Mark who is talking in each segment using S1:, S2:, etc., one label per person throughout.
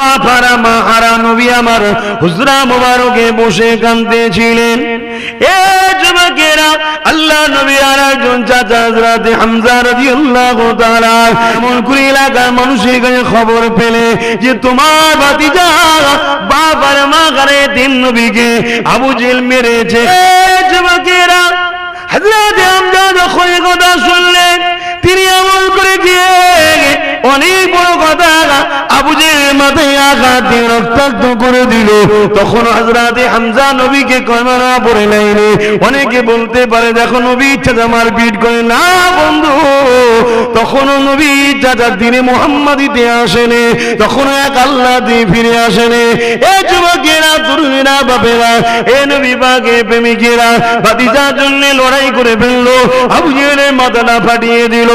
S1: আর করে খবর পেলে যে তোমার ভাতিজা বাবার মা ঘরে তিন নবীকে আবু জেল মেরেছে। এ যুবকেরা শুনলেন, তিনি এমন করে গিয়ে অনেক বড় কথা। আবু জেলের মাথায় আঘাত দিয়ে রক্তাক্ত করে দিল। তখন হাজরাতে হামজা নবীকে নেয়নি অনেকে বলতে পারে, দেখো নবী ইচ্ছা মারপিট করে। না বন্ধু, তখনও নবী চাচার দিনে মোহাম্মদিতে আসেনি তখনও এক আল্লাহ দিয়ে ফিরে আসেনি এ যুবকেরা বাপেরা, এ নবী বাগে প্রেমিকেরা, ভাতিজার জন্য লড়াই করে ফেলল। আবু জেলের মাথাটা ফাটিয়ে দিল।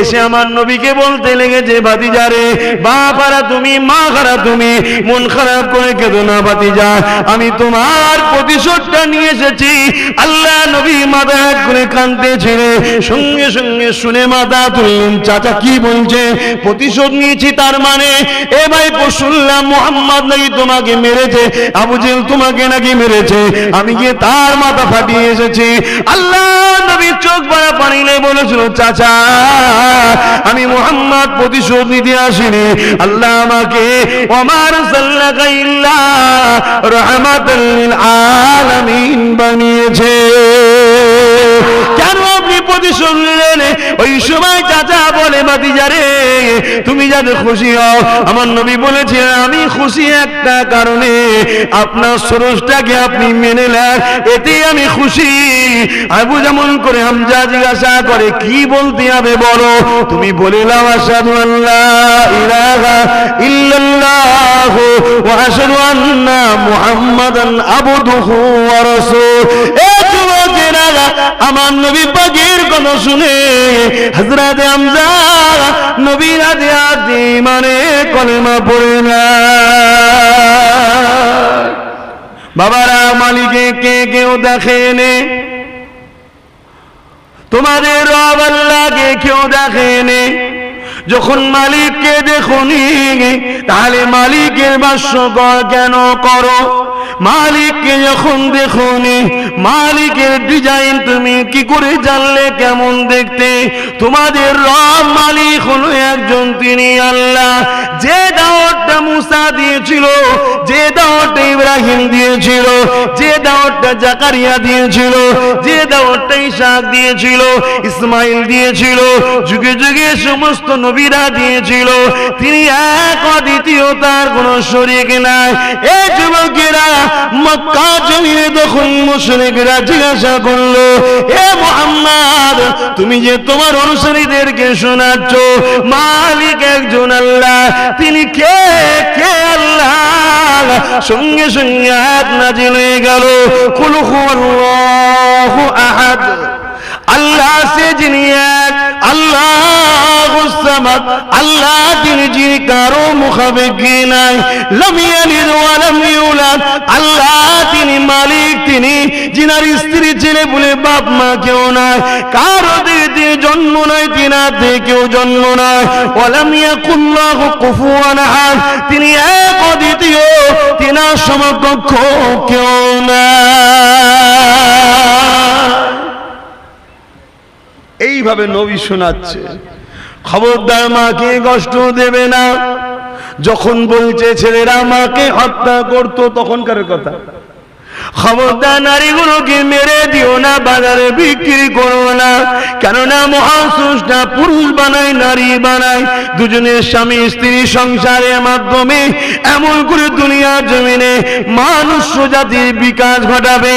S1: এসে আমার নবীকে বলতে লেগেছে ভাতিজারে বাপারা তুমি, মা খারা তুমি, মন খারাপ করে কেঁদো না ভাতিজা। আমি তোমার প্রতিশোধটা নিয়ে এসেছি। আল্লাহ নবী মাথা এক করে কানতে ছেড়ে সঙ্গে সঙ্গে শুনে মাথা তুললেন, চাচা কি বলছে? প্রতিশোধ নিয়েছি তার মানে? এ ভাই শুনলাম মোহাম্মদ নাকি তোমাকে মেরেছে? আবু জেল তোমাকে নাকি মেরেছে? আমি গিয়ে তার মাথা ফাটিয়ে এসেছি। আল্লাহ নবীর চোখ বাড়া পানিলে বলেছিল চাচা আমি মোহাম্মদ প্রতিশোধ নিতে আসিনি। আল্লাহ আমাকে ওমার রহমাত আলামিন বানিয়েছে। কেন আপনি প্রতিশোধ নিলেন। ওই সময় চাচা বলে বাতিজারে তুমি যাতে খুশি হও। আমার নবী বলেছে আমি খুশি একটা কারণে, আপনার সরসটাকে আপনি মেনে নেন এতে আমি খুশি। আবু যেমন করে হামজা জিজ্ঞাসা করে, কি বলতে হবে বলো? তুমি বলে লাও আশহাদু আল্লাহ ইলাহা ইল্লাল্লাহ ওয়া আশহাদু আন্না মুহাম্মাদান আবদুহু ওয়া রাসূল। আমার নবী পাকের কথা শুনে হযরত হামজা নবীর হাতে হাতে মানে কলেমা পড়ে না। বাবারা, মালিকে কে কেউ দেখেনে? তোমাদের রব আল্লাহকে কেউ দেখেনি? যখন মালিককে দেখুনি, তাহলে মালিকের বাস্য কেন করো? মালিককে যখন দেখুনি, মালিকের ডিজাইন তুমি কি করে জানলে, কেমন দেখতে? তোমাদের রব মালিক হলো একজন, তিনি আল্লাহ। যে দাওয়াতটা মুসা দিয়েছিল, যে দাওয়াতটা ইব্রাহিম দিয়েছিল, যে দাওয়াতটা জাকারিয়া দিয়েছিল, যে দাওয়াতটা ইসাক দিয়েছিল, ইসমাইল দিয়েছিল, যুগে যুগে সমস্ত নবীরা দিয়েছিল, তিনি এক অদ্বিতীয় তার কোন শরীক নাই। এই যুবকেরা মক্কা জমিনে তখন মুশরিকরা জিজ্ঞাসা করল, এ মোহাম্মদ, তুমি যে তোমার অনুসারীদেরকে শোনাচ্ছ, মালিক একজন আল্লাহ, তিনি কে? কে আল্লাহ? সঙ্গে সঙ্গে এক নাজিল হয়ে গেল আহাদ। আল্লাহ সে যিনি এক, আল্লাহ আল্লাহ তিনি যিনি কারও মুখাপেক্ষি নাই। লাম ইয়ালিদ ওয়া লাম ইউলাদ, আল্লাহ তিনি মালিক, তিনি যিনার স্ত্রী, ছেলে বলে বাপ মা কেউ নাই। কারও দিকে জন্ম নাই, তিনার থেকে কেউ জন্ম নাই। ওয়ালাম ইয়াকুল্লাহু কুফুয়ান আহাদ, তিনি এক অদ্বিতীয়, তিনার সমকক্ষ কেউ নাই। এইভাবে নবী শোনাচ্ছে। খবরদার মাকে কষ্ট দেবে না। যখন বলছে ছেলেরা মাকে হত্যা করতো তখনকার কথা। খবরদার নারীগুলোকে মেরে দিও না, বাজারে বিক্রি করো না। কেননা মহাসুষটা পুরুষ বানায়, নারী বানায়। দুজনের স্বামী, স্ত্রী সংসারের মাধ্যমে এমন করে দুনিয়ার জমিনে মানুষ জাতির বিকাশ ঘটাবে।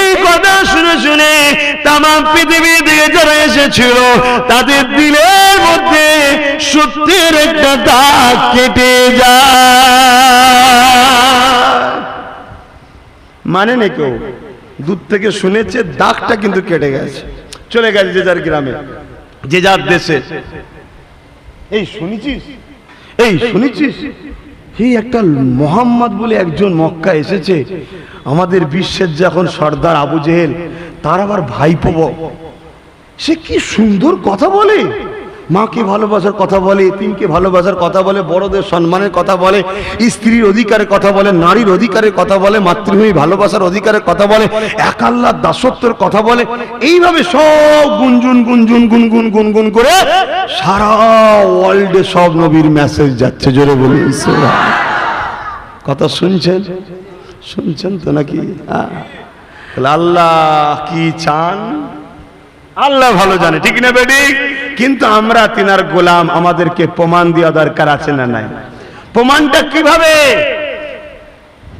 S1: এই কথা শুনে শুনে তাম পৃথিবী থেকে যারা এসেছিল, তাদের দিলের মধ্যে সত্যের একটা দাগ কেটে যায়। মানে নেই কেউ। দূর থেকে শুনেছে, দাগটা কিন্তু কেটে গেছে। চলে গেছে যে যার গ্রামে, যে যার দেশে। এই শুনেছিস? এই শুনেছিস? এই একটা মোহাম্মদ বলে একজন মক্কা এসেছে। আমাদের বিশ্বের যখন সর্দার আবু জেহেল, তার আবার ভাইপো সে কি সুন্দর কথা বলে?
S2: মাকে ভালোবাসার কথা বলে তিনকে ভালোবাসার কথা বলে, বড়দের সম্মানের কথা বলে, স্ত্রীর অধিকারের কথা বলে, নারীর অধিকারের কথা বলে, মাতৃভূমি ভালোবাসার অধিকারের কথা বলে, এক আল্লাহ দাসত্বের কথা বলে, এইভাবে সব গুনজুন গুনজুন গুনগুন গুনগুন করে সারা ওয়ার্ল্ডে সব নবীর মেসেজ যাচ্ছে, জোরে বলি কথা শুনছেন? শুনছেন তো নাকি? হ্যাঁ। আল্লাহ কি চান? আল্লাহ ভালো জানে, ঠিক না বেডি কিন্তু আমরা তিনার গোলাম, আমাদেরকে প্রমাণ দেওয়া দরকার আছে না নাই? প্রমাণটা কীভাবে?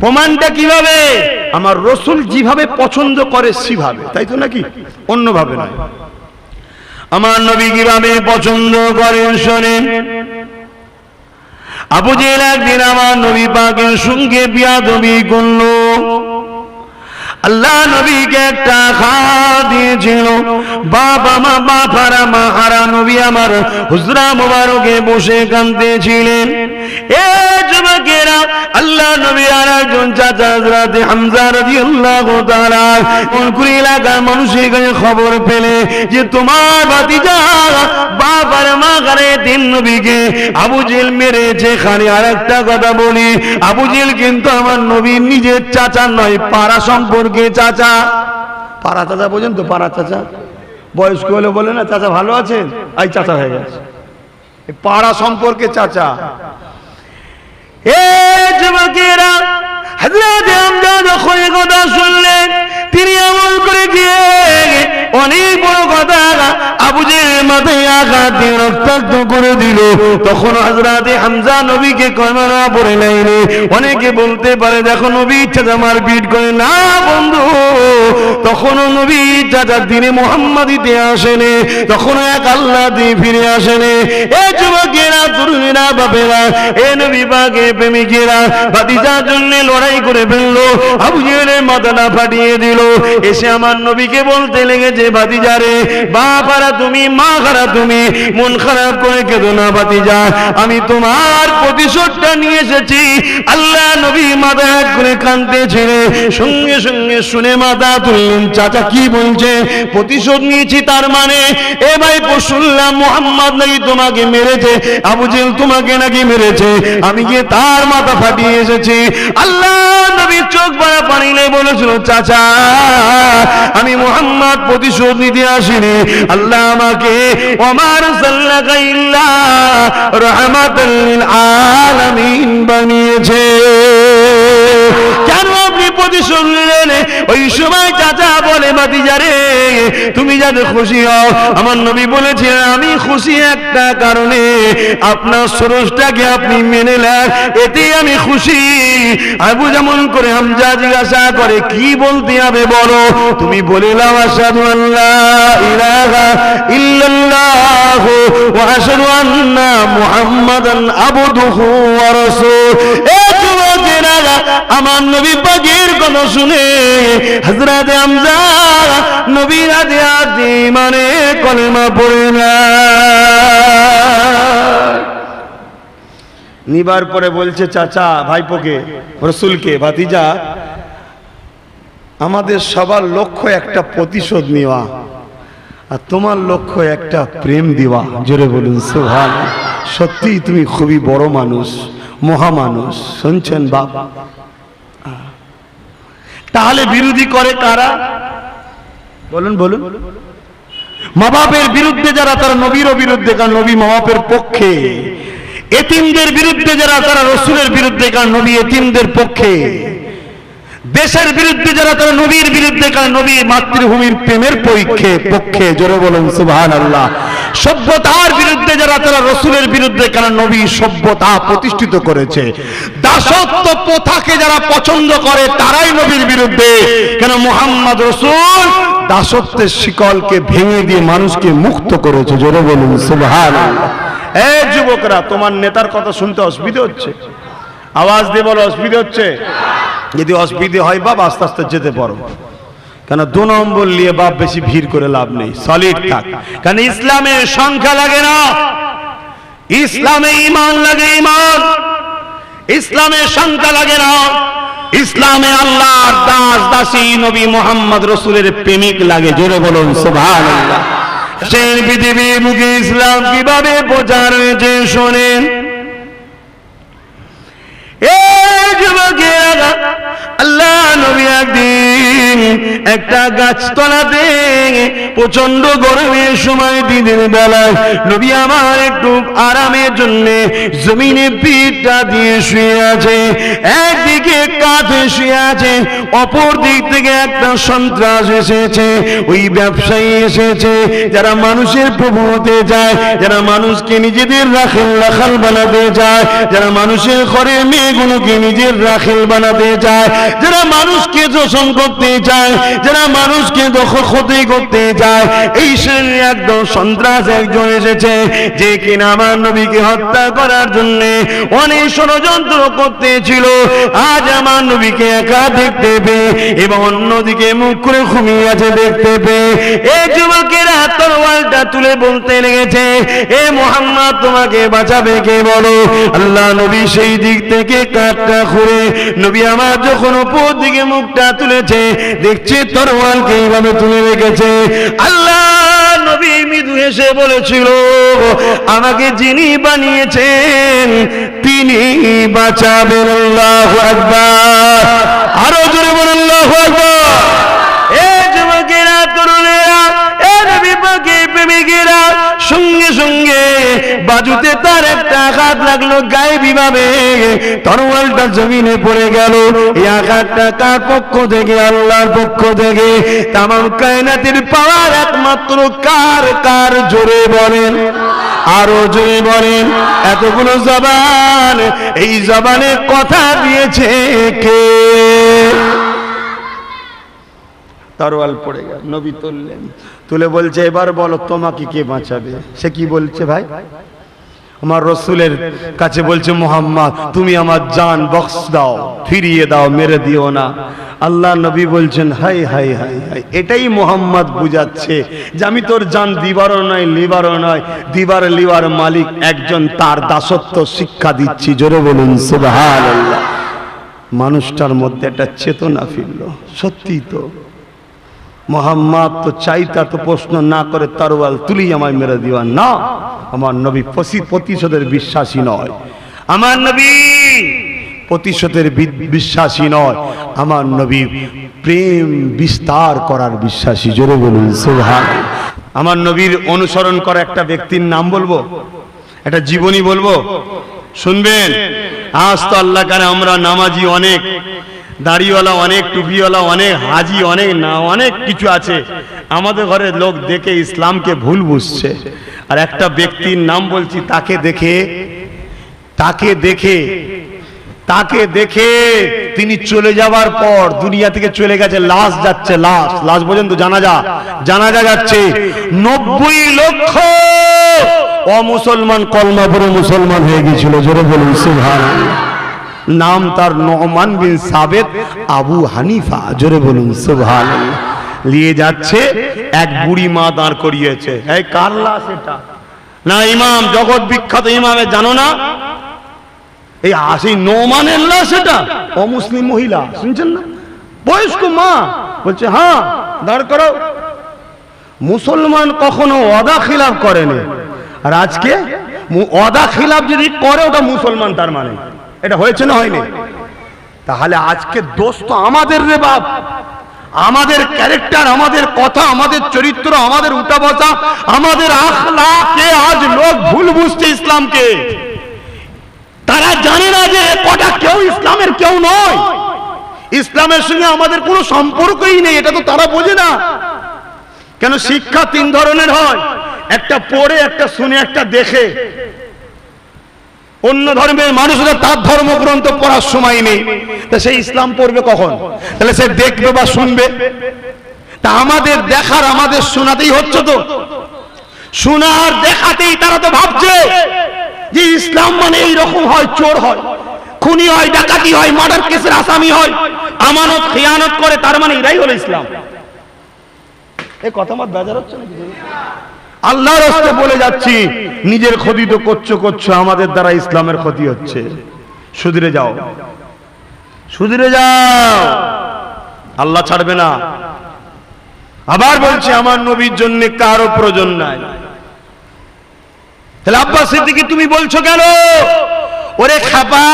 S2: প্রমাণটা কীভাবে? আমার রসুল যেভাবে পছন্দ করে সেভাবে। তাই তো নাকি? অন্যভাবে নয়।
S1: আমার নবী কীভাবে পছন্দ করেন শোনেন আবু জেল একদিন আমার নবী পাকের সঙ্গে বিয়াদবি করল। আল্লাহ নবীকে একটা খাওয়া দিয়েছিল। বাবা মা বাপারা মা হারা নবী আমার হুজরা মোবারকে বসে কাঁদতেছিলেন। এ খবর পেলে যে তোমার মা নবীকে মেরেছে। আর একটা কথা বলি কিন্তু আমার নবীর নিজের চাচা নয়, পাড়া সম্পর্কে চাচা।
S2: পাড়া চাচা বোঝেন তো, পাড়া চাচা। বয়স্ক হলে বলে না, চাচা ভালো আছেন? এই চাচা হয়ে গেছে। পাড়া সম্পর্কে চাচা।
S1: এ যুবকেরা হযরত আমজাদ কথা শুনলেন তিনি আমল করে গিয়ে অনেক বড় কথা। আবু জেহেল মাথায় আঘাত দিয়ে রক্তাক্ত করে দিল। তখন হযরতে হামজা নবীকে কয়মানা পড়ে লাইনে অনেকে বলতে পারে, দেখো নবী ইচ্ছা মারপিট করে। না বন্ধু, তখনও নবী চাচার দিনে মোহাম্মদিতে আসেনে। তখনও এক আল্লাহ দিয়ে ফিরে আসেনে। এ যুবকেরা তরুণীরা বাপেরা, এ নবী বাগে প্রেমিকেরা, ভাতিজার জন্য লড়াই করে ফেলল। আবু জেহেলের মাথাটা ফাটিয়ে দিল। এসে আমার নবীকে বলতে লেগেছে ভাতিজারে বাপারা তুমি মা খারা তুমি, মন খারাপ করে কেঁদো না ভাতিজা। আমি তোমার প্রতিশোধটা নিয়ে এসেছি। আল্লাহ নবী মাথা এক করে কানতে ছেড়ে সঙ্গে সঙ্গে শুনে মাথা তুললেন, চাচা কি বলছে? প্রতিশোধ নিয়েছি তার মানে? এ ভাই শুনলাম মোহাম্মদ নাকি তোমাকে মেরেছে? আবু জেল তোমাকে নাকি মেরেছে? আমি গিয়ে তার মাথা ফাটিয়ে এসেছি। আল্লাহ নবীর চোখ বাড়া পানিলে বলেছিল, চাচা, আমি মোহাম্মদ প্রতিশোধ নিতে আসিনি। আল্লাহ আমাকে ইল্লা রহমাতাল আলামিন বানিয়েছে। কেন আপনি প্রতিশোধ নিলেন? ওই সময় চাচা বলে ভাতিজারে তুমি যাতে খুশি হও। আমার নবী বলেছিলেন, আমি খুশি একটা কারণে, আপনার সরসটাকে আপনি মেনে নেন এতে আমি খুশি। আবু যেমন করে হামজা জিজ্ঞাসা করে, কি বলতে হবে বলো? তুমি বলে লাও আশহাদু আল্লাহ ইলাহা ইল্লাল্লাহ ওয়া আশহাদু আন্না মুহাম্মাদান আবদুহু ওয়া রাসূল। আমার নবী পাকের কথা শুনে হযরত হামজা নবীর হাতে হাতে মানে কলেমা পড়ে না
S2: নিবার পরে বলছে, চাচা, ভাইপোকে, রসুলকে, ভাতিজা, আমাদের সবার লক্ষ্য একটা প্রতিশোধ নেওয়া আর তোমার লক্ষ্য একটা প্রেম দেওয়া। জোরে বলুন সুহান সত্যি তুমি খুবই বড় মানুষ মহামানুষ শুনছেন বাপ?
S1: তাহলে বিরোধী করে কারা?
S2: বলুন বলুন।
S1: মা বাপের বিরুদ্ধে যারা, তারা নবীরও বিরুদ্ধে, কারণ নবী মা বাপের পক্ষে। এতিমদের বিরুদ্ধে যারা, তারা রসুলের বিরুদ্ধে, কারণ নবী এতিমদের পক্ষে। দেশের বিরুদ্ধে যারা, তারা নবীর বিরুদ্ধে, কারণ নবী মাতৃভূমির প্রেমের পরীক্ষে পক্ষে। জোরে বলুন সুবহান আল্লাহ সভ্যতার বিরুদ্ধে যারা, তারা রসুলের বিরুদ্ধে, কারণ নবী সভ্যতা প্রতিষ্ঠিত করেছে। দাসত্ব প্রথাকে যারা পছন্দ করে, তারাই নবীর বিরুদ্ধে। কেন মোহাম্মদ রসুল দাসত্বের শিকলকে ভেঙে দিয়ে মানুষকে মুক্ত করেছে? জোরে বলুন
S2: যুবকরা, তোমার নেতার কথা শুনতে অসুবিধা হচ্ছে? আওয়াজ দিয়ে বলো, অসুবিধা হচ্ছে? যদি অসুবিধে হয় বাপ আস্তে আস্তে যেতে পারো। কেন দু নম্বর নিয়ে বাপ বেশি ভিড় করে লাভ নেই? সলিড থাক।
S1: কারণ ইসলামে সংখ্যা লাগে না? ইসলামে ইমান লাগে ইমান ইসলামে সংখ্যা লাগে না। ইসলামে আল্লাহর দাস দাসী নবী মোহাম্মদ রসুলের প্রেমিক লাগে, জোরে বলুন সোভান সেই ইসলাম কীভাবে প্রচার হয়েছে, শোনেন। যুবকেরা আল্লাহ নবী একদিন একটা প্রচণ্ড গরমের সময় দিনের বেলায় নবী আমার একটু আরামের জন্য জমিনে পিঠটা দিয়ে শুয়ে আছে। একদিকে কাঁধে শুয়ে আছে, অপর দিক থেকে একটা সন্ত্রাস এসেছে। ওই ব্যবসায়ী এসেছে, যারা মানুষের প্রভু হতে যায় যারা মানুষকে নিজেদের রাখেল রাখাল বানাতে যায় যারা মানুষের ঘরে মেয়েগুলোকে নিজের রাখেল বানাতে চায়। যারা মানুষকে শোষণ করতে চায় যারা মানুষকে ক্ষতি করতে চায় এই শ্রেণির একদম সন্ত্রাস একজন এসেছে, যে কিনা আমার নবীকে হত্যা করার জন্য অনেক ষড়যন্ত্র করতে ছিল আজ আমার নবীকে একা দেখতে পেয়ে এবং অন্যদিকে মুখ করে ঘুমিয়ে আছে দেখতে পেয়ে। এই যুবকেরা তরোয়ালটা তুলে বলতে লেগেছে, এ মোহাম্মদ, তোমাকে বাঁচাবে কে বলো? আল্লাহ নবী সেই দিক থেকে কাঠটা খুঁড়ে নবী আমার যখন উপর দিকে মুখটা তুলেছে, দেখছে তরোয়ালকে এইভাবে তুলে রেখেছে। আল্লাহ নবী মৃদু হেসে বলেছিল, আমাকে যিনি বানিয়েছেন, তিনি বাঁচাবেন আরও জোরে বলুন প্রেমিকেরা সঙ্গে সঙ্গে বাজুতে তার একটা আঘাত লাগল তরোয়ালটা জমিনে পড়ে গেল, এই আঘাতটা কার পক্ষ থেকে, আল্লাহর পক্ষ থেকে। কায়নাতের পাওয়ার একমাত্র কার কার জোরে বলেন, আরও জোরে বলেন, এতগুলো জবান, এই জবানে কথা দিয়েছে কে?
S2: তরোয়াল পড়ে গেল, নবী তুললেন। তুলে বলছে, এবার বলো, তোমাকে কে বাঁচাবে? সে কি বলছে ভাই? আমার রসুলের কাছে বলছে, মোহাম্মদ, তুমি আমার জান বক্স দাও, ফিরিয়ে দাও, মেরে দিও না। আল্লাহ নবী বলছেন, হাই হাই হাই হাই, এটাই মোহাম্মদ বুঝাচ্ছে যে আমি তোর জান দিবারও নয়, লিবারও নয়। দিবার, লিবার মালিক একজন, তার দাসত্ব শিক্ষা দিচ্ছি, জোরে বলুন, সুবহানাল্লাহ। মানুষটার মধ্যে একটা চেতনা ফিরল সত্যি তো। মোহাম্মদ, তো চাইতা তো প্রশ্ন না করে তরোয়াল তুলি আমায় মেরে দিবা না, আমার নবী প্রতিশোধের বিশ্বাসী নয়। আমার নবী প্রতিশোধের বিশ্বাসী নয়। আমার নবী প্রেম বিস্তার করার বিশ্বাসী। জোরে বলুন, সুবহান। আমার নবীর অনুসরণ করা একটা ব্যক্তির নাম বলব? একটা জীবনী বলব? শুনবেন? আজ তো আল্লাহ কারে আমরা নামাজি অনেক। দাড়িওয়ালা অনেক, টুপিওয়ালা অনেক, হাজি অনেক, না, অনেক কিছু আছে। আমাদের ঘরের লোক দেখে ইসলামকে ভুল বুঝছে। আর একটা ব্যক্তির নাম বলছি, তাকে দেখে তাকে দেখে তাকে দেখে তিনি চলে যাবার পর দুনিয়া থেকে চলে গেছে, লাশ যাচ্ছে, লাশ। লাশ পর্যন্ত জানাজা জানাজা যাচ্ছে। নব্বই লক্ষ অমুসলমান কলমা মুসলমান হয়ে গেছিল, জোরে বলুন, সুবহানাল্লাহ। নাম তার নহমান বিন সাবেদ আবু হানিফা, জোরে বলুন, সুবহানাল্লাহ। নিয়ে যাচ্ছে, এক বুড়ি মা দাঁড় করিয়েছে। না, ইমাম, জগৎ বিখ্যাত ইমামে জানো না? এই আসি নোমানের লাশ এটা? অমুসলিম মহিলা, শুনছেন না? বয়স্ক মা, বলছে হ্যাঁ দাঁড় করো মুসলমান কখনো অদা খিলাফ করেনি। আর আজকে অদা খিলাফ যদি করে, ওটা মুসলমান তার মানে। এটা হয়েছে না হয়নি? তাহলে আজকে দোষ তো আমাদের রে বাপ। আমাদের ক্যারেক্টার আমাদের কথা, আমাদের চরিত্র, আমাদের উঠা বসা আমাদের আখলাকে আজ লোক ভুল বুঝছে ইসলামকে। তারা জানে না যে কটা কেউ ইসলামের কেউ নয়। ইসলামের সঙ্গে আমাদের কোনো সম্পর্কই নেই, এটা তো তারা বোঝে না। কেন শিক্ষা তিন ধরনের হয়। একটা পড়ে, একটা শুনে, একটা দেখে। অন্য ধর্মের মানুষরা তার ধর্মগ্রন্থ পড়ার সময় নেই। তা সে ইসলাম পড়বে কখন? তাহলে সে দেখবে বা শুনবে। তা আমাদের দেখার, আমাদের শোনাতেই হচ্ছে তো। শোনার, দেখাতেই তারা তো ভাবছে যে ইসলাম মানে এই রকম হয়, চোর হয়। খুনি হয়, ডাকাতি হয়, মার্ডার কেসের আসামি হয়। আমানত, খেয়ানত করে, তার মানে এরাই হলো ইসলাম। এই কথা আমার বেজার হচ্ছে নাকি? আল্লাহর রাস্তে বলে যাচ্ছি, নিজের ক্ষতি তো করছ করছ, আমাদের দ্বারা ইসলামের ক্ষতি হচ্ছে। সুধরে যাও। সুধরে যাও। আল্লাহ ছাড়বে না।
S1: আবার বলছে, আমার নবীর জন্য কারও প্রয়োজন নাই। তাহলে আব্বাস সিদ্দিকি, তুমি বলছো কেন? ওরে খাপা,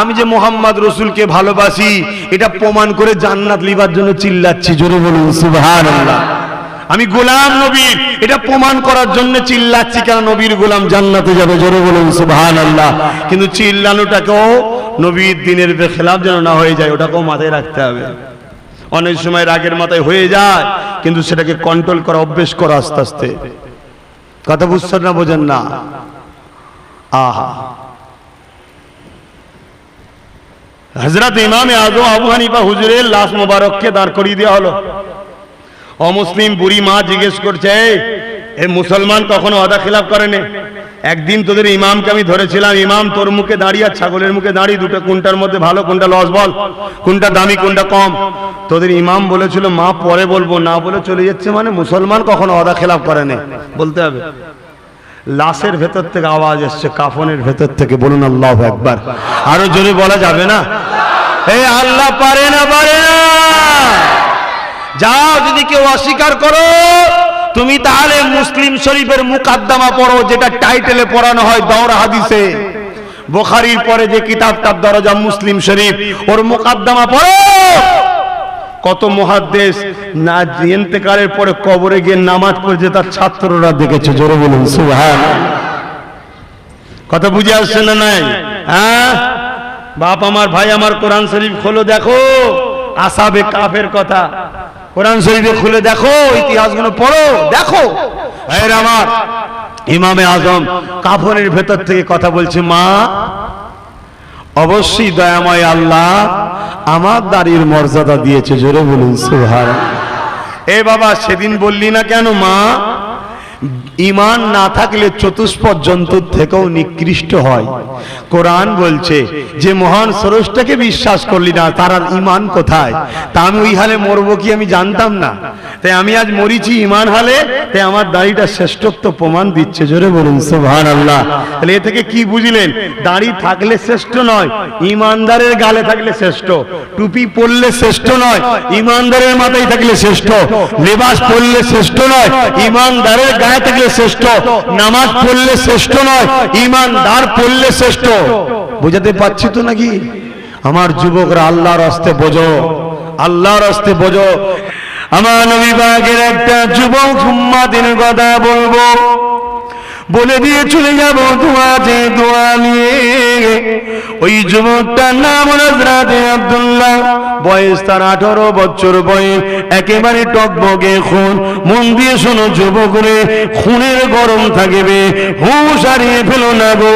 S1: আমি যে মোহাম্মদ রসুলকে ভালোবাসি, এটা প্রমাণ করে জান্নাত লিবার জন্য চিল্লাচ্ছি। জোরে বলুন, সুবহানাল্লাহ। আমি গোলাম নবীর এটা প্রমাণ করার জন্য চিল্লাচ্ছি কেন নবীর গোলাম জান্নাতে যাবে, জোরে বলুন, সুবহানাল্লাহ। কিন্তু চিল্লানোটাকেও নবীর দিনের খেলাফ যেন না হয়ে যায়, ওটাকেও মাথায় রাখতে হবে। অনেক সময় রাগের মাথায় হয়ে যায়, কিন্তু সেটাকে কন্ট্রোল করা, অভ্যেস করা আস্তে আস্তে। কথা বুঝছেন না, বোঝেন না? আহা। হজরত ইমামে আজম আবু হানিফা হুজুরের লাশ মোবারককে দাঁড় করিয়ে দেওয়া হলো। অমুসলিম বুড়ি মা জিজ্ঞেস করছে এ মুসলমান কখনো অদা খিলাফ করেনি? একদিন তোদের ইমামকে আমি ধরেছিলাম, ইমাম তোর মুখে দাঁড়িয়ে আর ছাগলের মুখে দাঁড়িয়ে দুটো কোনটার মধ্যে ভালো কোনটা লস বল কোনটা দামি কোনটা কম। তোদের ইমাম বলেছিল, মা, পরে বলব। না বলে চলে যাচ্ছে মানে মুসলমান কখনো অদা খেলাফ করেনি। বলতে হবে। লাশের ভেতর থেকে আওয়াজ এসছে, কাফনের ভেতর থেকে। বলুন আল্লাহ একবার আরও জোরে বলা যাবে না? এই আল্লাহ পারে না পারে না। যদি কেউ অস্বীকার করো। তুমি তাহলে মুসলিম শরীফের মুকাদ্দামা পড়ো, যেটা টাইটেলে পড়ানো হয় দৌড় হাদিসে। বোখারির পরে যে কিতাবটার দরজা মুসলিম শরীফ, ওর মুকাদ্দামা পড়ো। কত মহাদেশ না ইন্তেকালের পরে কবরে গিয়ে নামাজ পড়ছে, তার ছাত্ররা দেখেছে, জোরে বলুন সুহান কথা বুঝে আসছে না নাই? হ্যাঁ? বাপ আমার, ভাই আমার কোরআন শরীফ খোলো, দেখো। আসাবে কাফের কথা। কোরআন শরীফে খুলে দেখো, ইতিহাসগুলো পড়ো, দেখো। এর আমার, ইমামে আজম কাফনের ভেতর থেকে কথা বলছে, মা, অবশ্যই দয়াময় আল্লাহ আমার দাড়ির মর্যাদা দিয়েছে। জোরে বলুন সুহার এ বাবা, সেদিন বললি না কেন, মা ইমান না থাকলে চতুষ্পদ জন্তুর থেকেও নিকৃষ্ট হয়। কোরআন বলছে যে মহান স্রষ্টাকে বিশ্বাস করলি না, তার আর ইমান কোথায়? তা আমি ওই হালে মরবো কি আমি জানতাম না। তাই আমি আজ মরিছি ইমান হালে, তাই আমার দাড়িটা শ্রেষ্ঠত্ব প্রমাণ দিচ্ছে। জোরে বলুন সুবহান আল্লাহ তাহলে এ থেকে কি বুঝলেন? দাড়ি থাকলে শ্রেষ্ঠ নয়, ইমানদারের গালে থাকলে শ্রেষ্ঠ। টুপি পরলে শ্রেষ্ঠ নয়, ইমানদারের মাথায় থাকলে শ্রেষ্ঠ। লেবাস পরলে শ্রেষ্ঠ নয়, ইমানদারের গায়ে থাকলে শ্রেষ্ঠ, নামাজ পড়লে শ্রেষ্ঠ নয় ইমান ইমানদার পড়লে শ্রেষ্ঠ। বুঝাতে পারছি তো নাকি? আমার যুবকরা আল্লাহর আস্তে বোঝো, আল্লাহর আস্তে বোঝো। আমার নবী একটা যুবক সুম্মাদিন কথা বলব। বলে দিয়ে চলে যাব দোয়া যে দোয়া নিয়ে ওই যুবকটার নাম হজরাতে আব্দুল্লাহ। বয়স তার আঠারো বছর বয়স। একেবারে টকবগে খুন। মন দিয়ে শোনো যুবক রে খুনের গরম থাকবে। হুঁশ হারিয়ে ফেলো না গো,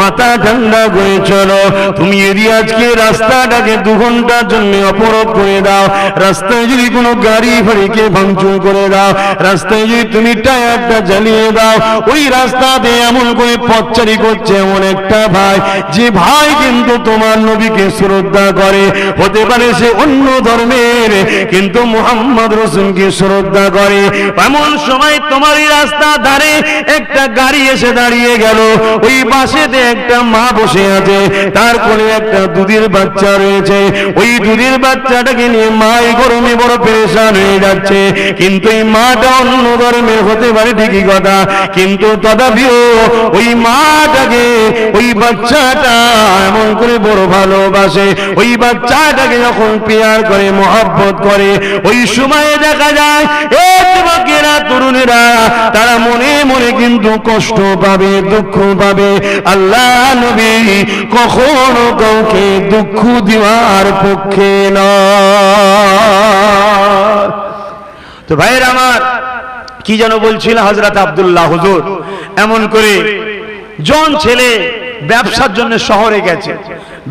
S1: মাথা ঠান্ডা করে চলো। তুমি যদি আজকে রাস্তাটাকে দু ঘণ্টার জন্য অপরোধ করে দাও। রাস্তায় যদি কোনো গাড়ি ফাড়িকে ভাঙচুর করে দাও, রাস্তায় যদি তুমি টায়ারটা জ্বালিয়ে দাও, ওই রাস্তাতে এমন করে পথচারি করছে এমন একটা ভাই। যে ভাই কিন্তু তোমার নবীকে শ্রদ্ধা করে। হতে পারে সে অন্য ধর্মের, কিন্তু মোহাম্মদ রসুলকে শ্রদ্ধা করে। এমন সময় তোমারই রাস্তা ধারে একটা গাড়ি এসে দাঁড়িয়ে গেল। ওই বাসেতে একটা মা বসে আছে। তার কোলে একটা দুধের বাচ্চা রয়েছে। ওই দুধের বাচ্চাটাকে নিয়ে মাই গরমে বড় পেরেশান হয়ে যাচ্ছে। কিন্তু এই মাটা অন্য ধর্মের, হতে পারে ঠিকই কথা। কিন্তু তথাপিও ওই মাটাকে, ওই বাচ্চাটা এমন করে বড় ভালোবাসে। ওই বাচ্চাটাকে যখন পেয়ার করে, মহব্বত করে, ওই সময়ে দেখা যায়, এ তরুণেরা, তারা মনে মনে কিন্তু কষ্ট পাবে, দুঃখ পাবে। আল্লাহ নবী কখনো কাউকে দুঃখ দেওয়ার পক্ষে নয়। তো ভাইয়ের আমার কি যেন বলছিল হজরত আব্দুল্লাহ হুজুর? এমন করে জন ছেলে ব্যবসার জন্য শহরে গেছে।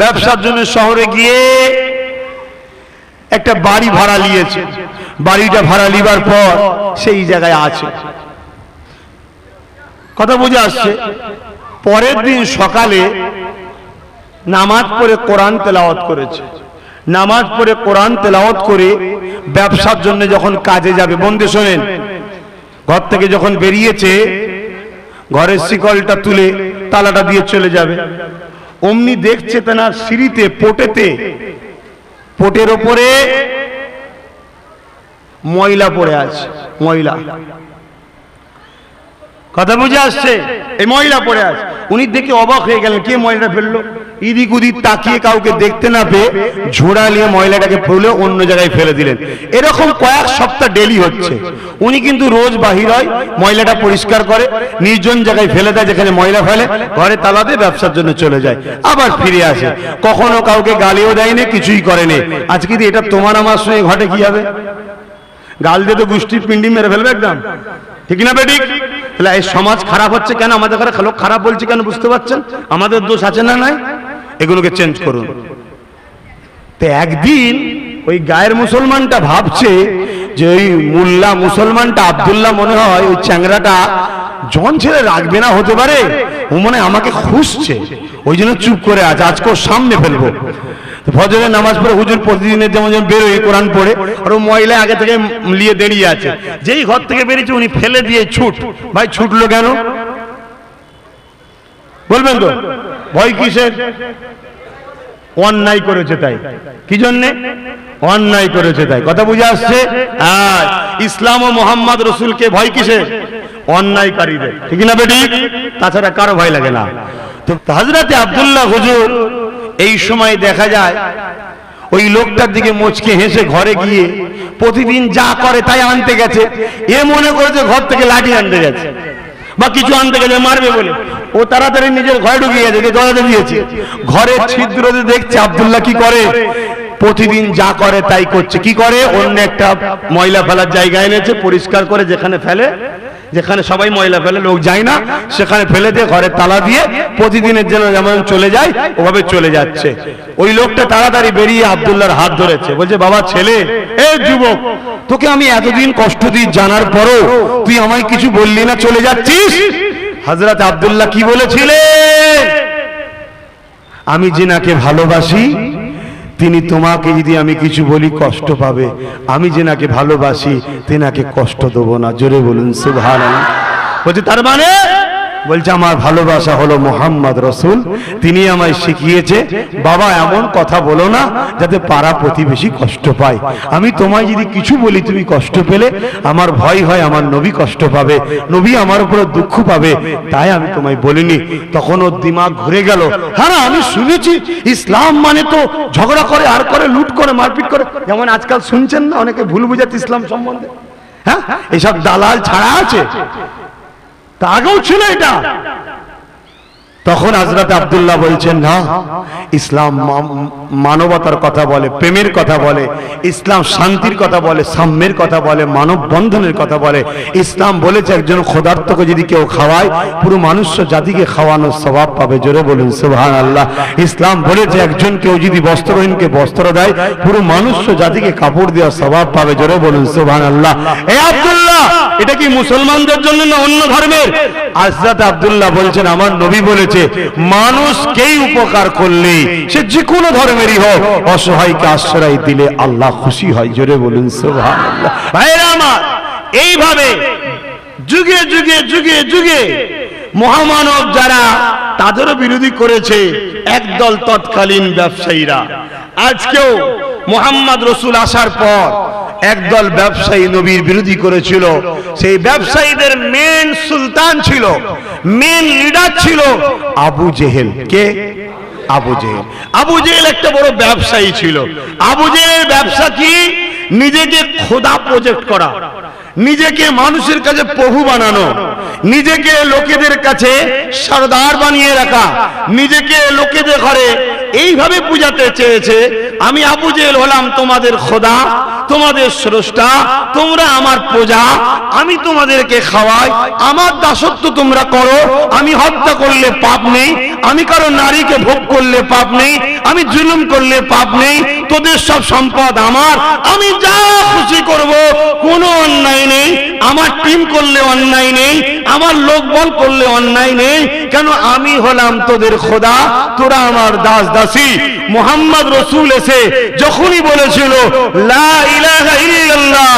S1: ব্যবসার জন্য শহরে গিয়ে একটা বাড়ি ভাড়া নিয়েছে। বাড়িটা ভাড়া লিবার পর সেই জায়গায় আছে। কথা বুঝে আসছে? পরের দিন সকালে নামাজ পড়ে কোরআন তেলাওয়াত করেছে। নামাজ পড়ে কোরআন তেলাওয়াত করে ব্যবসার জন্য যখন কাজে যাবে, বন্ধু শোনেন ঘর থেকে যখন বেরিয়েছে, ঘরের শিকলটা তুলে তালাটা দিয়ে চলে যাবে। অমনি দেখছে তেনার সিঁড়িতে, পোটেতে। পোটের ওপরে
S2: ময়লা পড়ে আছে, ময়লা।
S1: কথা বুঝে আসছে?
S2: এই ময়লা পড়ে আছে। উনি দেখে অবাক হয়ে গেলেন, কে ময়লা ফেলল?
S1: ইদিক উদিক তাকিয়ে কাউকে দেখতে না পেয়ে ঝোড়া নিয়ে ময়লাটাকে ফেলে অন্য জায়গায় ফেলে দিলেন। এরকম কয়েক সপ্তাহ ডেলি হচ্ছে। উনি কিন্তু রোজ বাহির হয়, ময়লাটা পরিষ্কার করে, নির্জন জায়গায় ফেলে দেয় যেখানে ময়লা ফেলে, ঘরে তালা দিয়ে ব্যবসার জন্য চলে যায়। আবার ফিরে আসে। কখনো কাউকে গালিও দেয়নি, কিছুই করেনি। আজকে যদি এটা তোমার আমার সঙ্গে ঘটে কি হবে? গাল দিয়ে তো গোষ্ঠীর পিন্ডি মেরে ফেলবে একদম। ঠিক না বেটিক তাহলে এই সমাজ খারাপ হচ্ছে কেন? আমাদের ঘরে লোক খারাপ বলছে কেন? বুঝতে পারছেন? আমাদের দোষ আছে না নাই? এগুলোকে চেঞ্জ করুন। তো একদিন ওই গায়ের মুসলমানটা ভাবছে যে ওই মুল্লা মুসলমানটা আব্দুল্লাহ মনে হয় ওই চ্যাংরাটা জন ছেড়ে রাখবে না হতে পারে? ও মনে আমাকে খুঁজছে। ওই জন্য চুপ করে আছে আজকে ওর সামনে ফেলব। ফজরের নামাজ পড়ে হুজুর প্রতিদিনের যেমন যেমন বেরোয় কোরআন পড়ে আর ও মহিলা আগে থেকে নিয়ে দাঁড়িয়ে আছে। যেই ঘর থেকে বেরিয়েছে উনি ফেলে দিয়ে ছুট। ভাই ছুটলো কেন? বলবেন তো? ভয় কিসের? অন্যায় করেছে তাই। কি জন্যে? অন্যায় করেছে তাই। কথা বুঝে আসছে? ইসলাম ও মোহাম্মদ রসুলকে ভয় কিসের? অন্যায়কারীদের। ঠিক না বেটি? তাছাড়া কারও ভয় লাগে না। তো হাজরাতে আবদুল্লাহ হুজুর এই সময় দেখা যায়, ওই লোকটার দিকে মুচকে হেসে ঘরে গিয়ে প্রতিদিন যা করে তাই আনতে গেছে। এ মনে করেছে ঘর থেকে লাঠি আনতে গেছে। বা কিছু আনতে গেলে মারবে বলে। ও তাড়াতাড়ি নিজের ঘরে ঢুকিয়ে গেছে দিয়েছে। ঘরের ছিদ্র দেখছে আবদুল্লাহ কি করে? প্রতিদিন যা করে তাই করছে। কি করে? অন্য একটা ময়লা ফেলার জায়গা এনেছে, পরিষ্কার করে যেখানে ফেলে যেখানে সবাই ময়লা ফেলে, লোক যায় না। সেখানে ফেলে দিয়ে ঘরে তালা দিয়ে প্রতিদিনের জন্য যেমন চলে যায়, ওভাবে চলে যাচ্ছে। ওই লোকটা তাড়াতাড়ি বেরিয়ে আব্দুল্লাহর হাত ধরেছে। বলছে, বাবা, ছেলে, এ যুবক, তোকে আমি এতদিন কষ্ট দিই, জানার পরও তুই আমায় কিছু বললি না, চলে যাচ্ছিস? হজরত আব্দুল্লাহ কি বলেছিলেন? আমি জিনাকে ভালোবাসি তিনি তোমাকে যদি আমি কিছু বলি, কষ্ট পাবে। আমি যেনাকে ভালোবাসি, তেনাকে কষ্ট দেবো না। জোরে বলুন সুভান বলছে, তার মানে বলছে, আমার ভালোবাসা হলো মোহাম্মদ রসুল। তিনি আমায় শিখিয়েছে, বাবা, এমন কথা বলো না যাতে পাড়া প্রতিবেশী কষ্ট পায়। আমি তোমায় যদি কিছু বলি, তুমি কষ্ট পেলে। আমার ভয় হয়, আমার নবী কষ্ট পাবে। নবী আমার উপরে দুঃখ পাবে। তাই আমি তোমায় বলিনি। তখন ওর দিমাগ ঘুরে গেল। হ্যাঁ আমি শুনেছি, ইসলাম মানে তো ঝগড়া করে, আর করে, লুট করে, মারপিট করে। যেমন আজকাল শুনছেন না, অনেকে ভুল বুঝাচ্ছে ইসলাম সম্বন্ধে। হ্যাঁ? এসব দালাল ছাড়া আছে। তা আগেও ছিল এটা। তখন হজরত আব্দুল্লাহ বলছেন, না, ইসলাম মানবতার কথা বলে, প্রেমের কথা বলে, ইসলাম শান্তির কথা বলে, সাম্যের কথা বলে মানব বন্ধনের কথা বলে। ইসলাম বলেছে একজন ক্ষুধার্তকে যদি কেউ খাওয়ায়, পুরো মানুষ জাতিকে খাওয়ানোর স্বভাব পাবে। জোরে বলুন সুবহান আল্লাহ ইসলাম বলেছে একজন কেউ যদি বস্ত্রহীনকে বস্ত্র দেয়, পুরো মানুষ জাতিকে কাপড় দেওয়ার স্বভাব পাবে। জোরে বলুন সুবহান আল্লাহ এ এটা কি মুসলমানদের জন্য না অন্য ধর্মের? আজরাত আব্দুল্লাহ বলছেন, আমার নবী বলেছে, মানুষকেই উপকার করলে সে যে কোনো ধর্মেরই হোক, অসহায়কে আশ্রয় দিলে আল্লাহ খুশি হয়। জোরে বলুন আমার, এইভাবে যুগে যুগে যুগে যুগে মহামানব যারা, তাদেরও বিরোধী করেছে, একদল তৎকালীন ব্যবসায়ীরা। আজকেও মোহাম্মদ রসুল আসার পর একদল ব্যবসায়ী নবীর বিরোধী করেছিল। সেই ব্যবসায়ীদের মেন সুলতান ছিল মেন লিডার ছিল আবু জেহেল। কে? আবু জেহেল। আবু জেহেল একটা বড় ব্যবসায়ী ছিল। আবু জেহেলের ব্যবসা কি? নিজেকে খোদা প্রজেক্ট করা, নিজেকে মানুষের কাছে প্রভু বানানো। নিজেকে লোকেদের কাছে সর্দার বানিয়ে রাখা, নিজেকে লোকেদের ঘরে এইভাবে পূজাতে চেয়েছে, আমি আবু জেল হলাম তোমাদের খোদা, তোমাদের স্রষ্টা, তোমরা আমার প্রজা, আমি তোমাদেরকে খাওয়াই, আমার দাসত্ব তোমরা করো, আমি হত্যা করলে পাপ নেই আমি কারও নারীকে ভোগ করলে পাপ নেই, আমি জুলুম করলে পাপ নেই, তোদের সব সম্পদ আমার, আমি যা খুশি করব, কোনো অন্যায় নেই, আমার টিম করলে অন্যায় নেই, আমার লোকবল করলে অন্যায় নেই, কেন আমি হলাম তোদের খোদা, তোরা আমার দাস দাসী। মোহাম্মদ রসুল এসে যখনই বলেছিল, লা ইলাহা ইল্লাল্লাহ,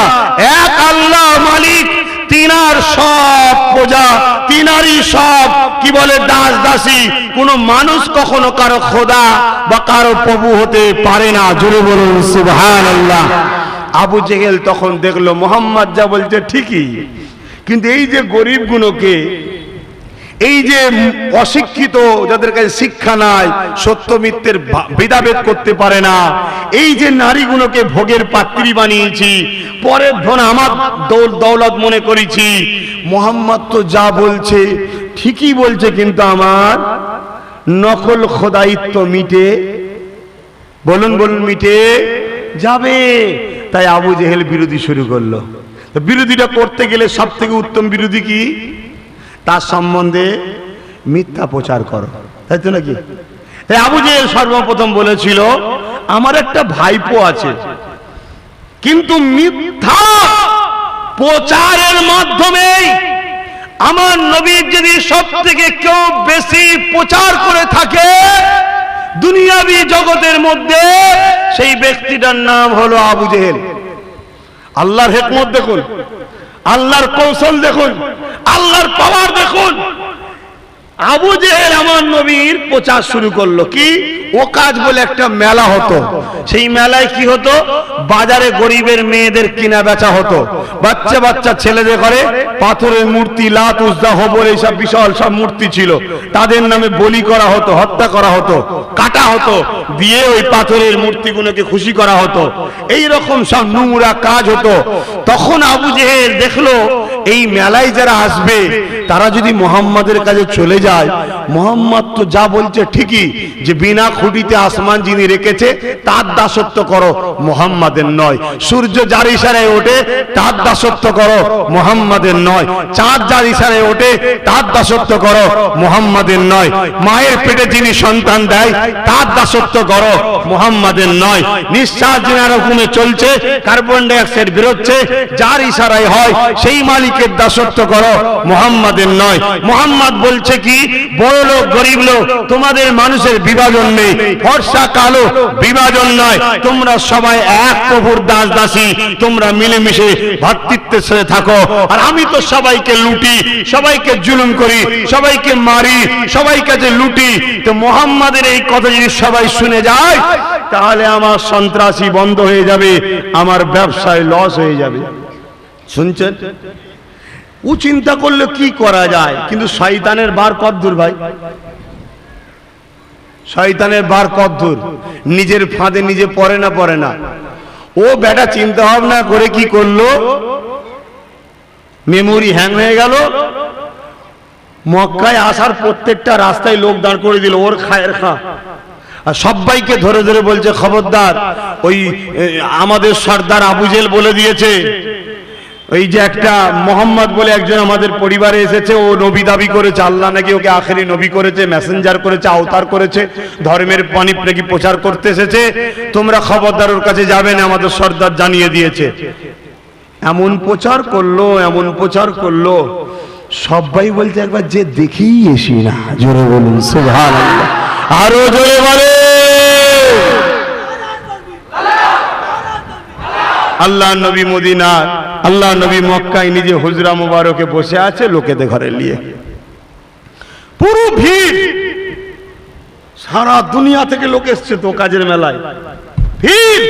S1: এক আল্লাহ মালিক তিনার সব প্রজা, তিনারই সব, কি বলে, দাস দাসী। কোন মানুষ কখনো কারও খোদা বা কারও প্রভু হতে পারে না। জোরে বলুন, সুবহানাল্লাহ।
S2: আবু জেহেল তখন দেখল, মোহাম্মদ যা বলছে ঠিকই। কিন্তু এই যে গরিবগুলোকে এই যে অশিক্ষিত যাদের কাছে শিক্ষা নাই, সত্য মিথ্যের ভেদাভেদ করতে পারে না। এই যে নারীগুলোকে ভোগের পাত্রী বানিয়েছি, পরের ধন আমার দৌল- দৌলত মনে করেছি। মোহাম্মদ তো যা বলছে, ঠিকই বলছে, কিন্তু আমার নকল খোদায়িত্ব মিটে। বলুন বলুন, মিটে যাবে। তাই আবু জেহেল বিরোধী শুরু করল। বিরোধীটা করতে গেলে সব থেকে উত্তম বিরোধী কি? তার সম্বন্ধে মিথ্যা প্রচার করো। তাই তো নাকি? আবু জেহেল সর্বপ্রথম বলেছিল, আমার একটা ভাইপো আছে। কিন্তু মিথ্যা প্রচারের মাধ্যমেই আমার নবীর যদি সব থেকে কেউ বেশি প্রচার করে থাকে, দুনিয়াবি জগতের মধ্যে সেই ব্যক্তিটার নাম হলো আবু জেহেল। আল্লাহর হেকমত দেখুন। আল্লাহর কৌশল দেখুন আল্লাহর পাওয়ার দেখুন। আবু জেহেল আমার নবীর প্রচার শুরু করল। কি? ও কাজ বলে একটা মেলা হতো। সেই মেলায় কি হতো? বাজারে গরিবের মেয়েদের কিনা বেচা হতো। বাচ্চা বাচ্চা ছেলেদের ঘরে পাথরের মূর্তি, লাত, উজ্জা হবর এইসব বিশাল সব মূর্তি ছিল। তাদের নামে বলি করা হতো, হত্যা করা হতো, কাটা হতো, দিয়ে ওই পাথরের মূর্তিগুলোকে খুশি করা হতো। এই রকম সব নোংরা কাজ হতো। তখন আবু জেহেল দেখল এই মেলায় যারা আসবে, তারা যদি মোহাম্মদের কাছে চলে যায়, মোহাম্মদ তো যা বলছে ঠিকই, যে বিনা খুঁটিতে আসমান যিনি রেখেছে, তার দাসত্ব করো, মোহাম্মদের নয়। সূর্য যার ইশারায় ওঠে, তার দাসত্ব করো, মোহাম্মদের নয়। চাঁদ যার ইশারায় ওঠে, তার দাসত্ব করো, মোহাম্মদের নয়। মায়ের পেটে যিনি সন্তান দেয়, তার দাসত্ব করো, মোহাম্মদের নয়। নিঃশ্বাস যিনার হুকুমে চলছে, কার্বন ডাইঅক্সাইড বেরোচ্ছে, যার ইশারায় হয়, সেই মালিকের দাসত্ব করো, মোহাম্মদের নয়। মোহাম্মদ বলছে কি, বড় লোক, গরিব লোক, তোমাদের মানুষের বিভাজন নেই। ফর্সা, কালো, বিভাজন নয়। তোমরা সবাই এক প্রভুর দাস দাসী। তোমরা মিলেমিশে ভাতৃত্বের সাথে থাকো। আর আমি তো সবাইকে লুটি, সবাইকে জুলুম করি, সবাইকে মারি, সবাই কাছে লুটি। তো মোহাম্মদের এই কথা যদি সবাই শুনে যায়, তাহলে আমার সন্ত্রাসী বন্ধ হয়ে যাবে, আমার ব্যবসায় লস হয়ে যাবে। শুনছেন? ও চিন্তা করলে কি করা যায়? কিন্তু শয়তানের বার কদ্দূর ভাই? শয়তানের বার কদ্দূর নিজের ফাঁদে নিজে পড়ে না পড়ে না। ও বেটা চিন্তা ভাবনা করে কি করল? মেমোরি হ্যাং হয়ে গেল। মক্কায় আসার প্রত্যেকটা রাস্তায় লোক দাঁড় করে দিল, ওর খায়ের খা। আর সবাইকে ধরে ধরে বলছে, খবরদার, ওই আমাদের সর্দার আবুজেল বলে দিয়েছে ওই যে একটা মোহাম্মদ বলে একজন আমাদের পরিবারে এসেছে, ও নবী দাবি করেছে, আল্লাহ নাকি ওকে আখেরি নবী করেছে মেসেঞ্জার করেছে, আওতার করেছে, ধর্মের পানি নাকি প্রচার করতে এসেছে। তোমরা খবরদার ওর কাছে যাবে না, আমাদের সর্দার জানিয়ে দিয়েছে। এমন প্রচার করল, এমন প্রচার করল। সবাই বলছে, একবার যে দেখেই এসি না, জোরে বলুন সুভান আরও জোরে বলে। আল্লাহ নবী মদিনার আল্লাহ নবী মক্কায় নিজে হুজরা মুবারকে বসে আছে লোকেদের ঘরে নিয়ে। পুরো ভিড় সারা দুনিয়া থেকে লোক এসছে তো কাজের মেলায়। ভিড়!